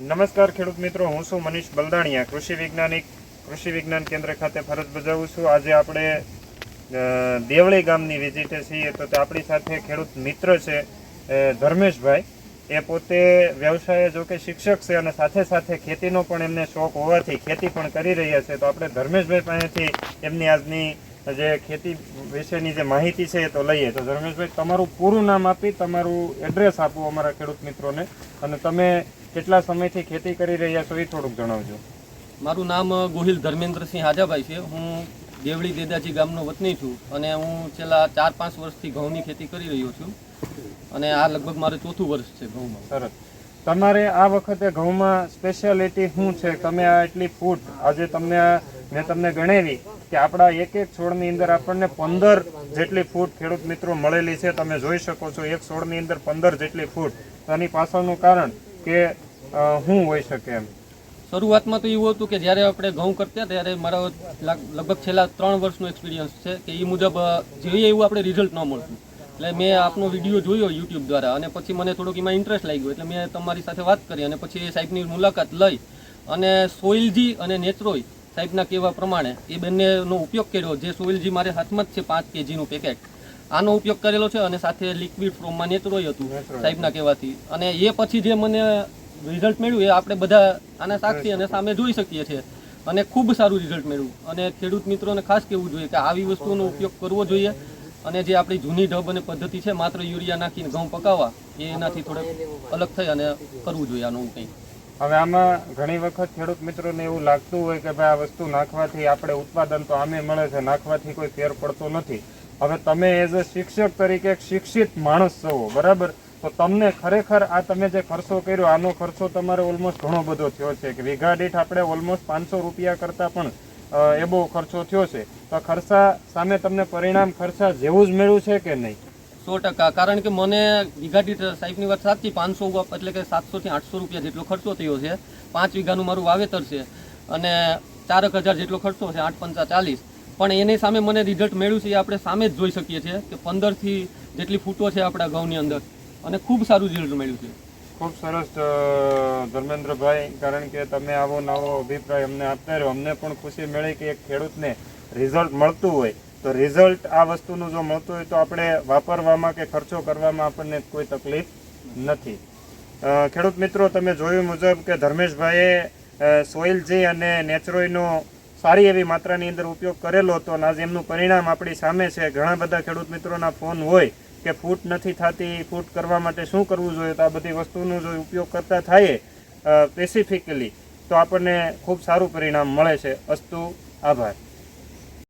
નમસ્કાર ખેડૂત મિત્રો, હું છું મનીષ બલદાણિયા, કૃષિ વૈજ્ઞાનિક, કૃષિ વિજ્ઞાન કેન્દ્ર ખાતે ફરજ બજાવું છું. આજે આપણે દેવળી ગામની વિઝિટે છીએ તો તે આપણી સાથે ખેડૂત મિત્ર છે ધર્મેશભાઈ. એ પોતે વ્યવસાય જો કે શિક્ષક છે અને સાથે સાથે ખેતીનો પણ એમને શોખ હોવાથી ખેતી પણ કરી રહ્યા છે. તો આપણે ધર્મેશભાઈ પાસેથી એમની આજની જે ખેતી વિશેની જે માહિતી છે એ તો લઈએ. તો ધર્મેશભાઈ તમારું પૂરું નામ આપી તમારું એડ્રેસ આપો અમારા ખેડૂત મિત્રોને. અને તમે કેટલા સમયથી ખેતી કરી રહ્યા છો એ થોડુંક જણાવજો. મારું નામ ગોહિલ ધર્મેન્દ્રસિંહ હાજાભાઈ છે. હું દેવળી દેદાજી ગામનો વતની છું અને હું છેલ્લા ચાર પાંચ વર્ષથી ઘઉંની ખેતી કરી રહ્યો છું. અને આ લગભગ મારું ચોથું વર્ષ છે ઘઉંમાં. સરસ. તમારે આ વખતે ઘઉંમાં સ્પેશિયાલિટી શું છે? તમે આ એટલી ફૂટ આજે તમને આ મેં તમને ગણાવી. કે આપણા એક એક છોડની અંદર આપણને પંદર જેટલી ફૂટ ખેડૂત મિત્રો મળેલી છે. તમે જોઈ શકો છો, એક છોડની અંદર પંદર જેટલી ફૂટ. એની પાછળનું કારણ કે શું હોઈ શકે એમ. શરૂઆતમાં તો એવું હતું કે જ્યારે આપણે ઘઉં કરતા ત્યારે મારો લાગ- લગભગ છેલ્લા ત્રણ વર્ષનો એક્સપિરિયન્સ છે કે એ મુજબ જોઈએ એવું આપણે રિઝલ્ટ ન મળતું. એટલે મેં આપનો વીડિયો જોયો યુટ્યુબ દ્વારા અને પછી મને થોડોક એમાં ઇન્ટરેસ્ટ લાગ્યો. એટલે મેં તમારી સાથે વાત કરી અને પછી એ સાહેબની મુલાકાત લઈ અને સોઇલજી અને નેચરોઈ સાહેબના કહેવા પ્રમાણે એ બંનેનો ઉપયોગ કર્યો. જે સોઇલજી મારે હાથમાં જ છે પાંચ કેજીનું પેકેટ. આનો ઉપયોગ કરેલો છે અને સાથે લિક્વિડ ફોર્મમાં નેચરોઈ હતું. સાહેબના કહેવાથી. અને એ પછી જે મને રિઝલ્ટ મળ્યું એ આપણે બધા આના સાક્ષી અને સામે જોઈ શકીએ છીએ. અને ખૂબ સારું રિઝલ્ટ મળ્યું. અને ખેડૂત મિત્રોને ખાસ કહેવું જોઈએ કે આવી વસ્તુઓનો ઉપયોગ કરવો જોઈએ. અને જે આપણી જૂની ઢબ અને પદ્ધતિ છે માત્ર યુરિયા નાખીને ઘઉં પકાવવા એનાથી થોડોક અલગ થઈ અને કરવું જોઈએ આનું કંઈક હવે આમાં ઘણી વખત ખેડૂત મિત્રોને એવું લાગતું હોય કે ભાઈ આ વસ્તુ નાખવાથી આપણે ઉત્પાદન તો આમે મળે છે, નાખવાથી કોઈ ફેર પડતો નથી. હવે તમે એઝ અ શિક્ષક તરીકે એક શિક્ષિત માણસ છો, બરાબર? તો તમને ખરેખર આ તમે જે ખર્ચો કર્યો, આનો ખર્ચો તમારે ઓલમોસ્ટ ઘણો બધો થયો છે. કે વીઘા દીઠ આપણે ઓલમોસ્ટ પાંચસો રૂપિયા કરતાં પણ એ બહુ ખર્ચો થયો છે. તો ખર્ચા સામે તમને પરિણામ ખર્ચા જેવું જ મળ્યું છે કે નહીં? સો ટકા. કારણ કે મને વીઘા દીઠ સાહેબની વાત સાચી, પાંચસો એટલે કે સાતસોથી આઠસો રૂપિયા જેટલો ખર્ચો થયો છે. પાંચ વીઘાનું મારું વાવેતર છે અને ચારક હજાર જેટલો ખર્ચો છે, આઠ પંચા ચાલીસ. પણ એની સામે મને રિઝલ્ટ મળ્યું છે એ આપણે સામે જ જોઈ શકીએ છીએ કે પંદરથી જેટલી ફૂટો છે આપણા ઘઉંની અંદર. અને ખૂબ સારું રિઝલ્ટ મળ્યું છે. ખૂબ સરસ ધર્મેન્દ્રભાઈ, કારણ કે તમે આવો નવો અભિપ્રાય અમને આપતા રહ્યો. અમને પણ ખુશી મળી કે એક ખેડૂતને રિઝલ્ટ મળતું હોય. તો રિઝલ્ટ આ વસ્તુનું જો મળતું હોય તો આપણે વાપરવામાં કે ખર્ચો કરવામાં આપણને કોઈ તકલીફ નથી. ખેડૂત મિત્રો, તમે જોયું મુજબ કે ધર્મેશભાઈએ સોઇલજી અને નેચરોઈનો સારી એવી માત્રાની અંદર ઉપયોગ કરેલો હતો અને આજે એમનું પરિણામ આપણી સામે છે. ઘણા બધા ખેડૂત મિત્રોના ફોન હોય કે ફૂટ નથી થતી, ફૂટ કરવા માટે શું કરવું જોઈએ, તો આ બધી વસ્તુનો જો ઉપયોગ કરતા થાય સ્પેસિફિકલી તો આપણને ખૂબ સારું પરિણામ મળે છે. અસ્તુ, આભાર.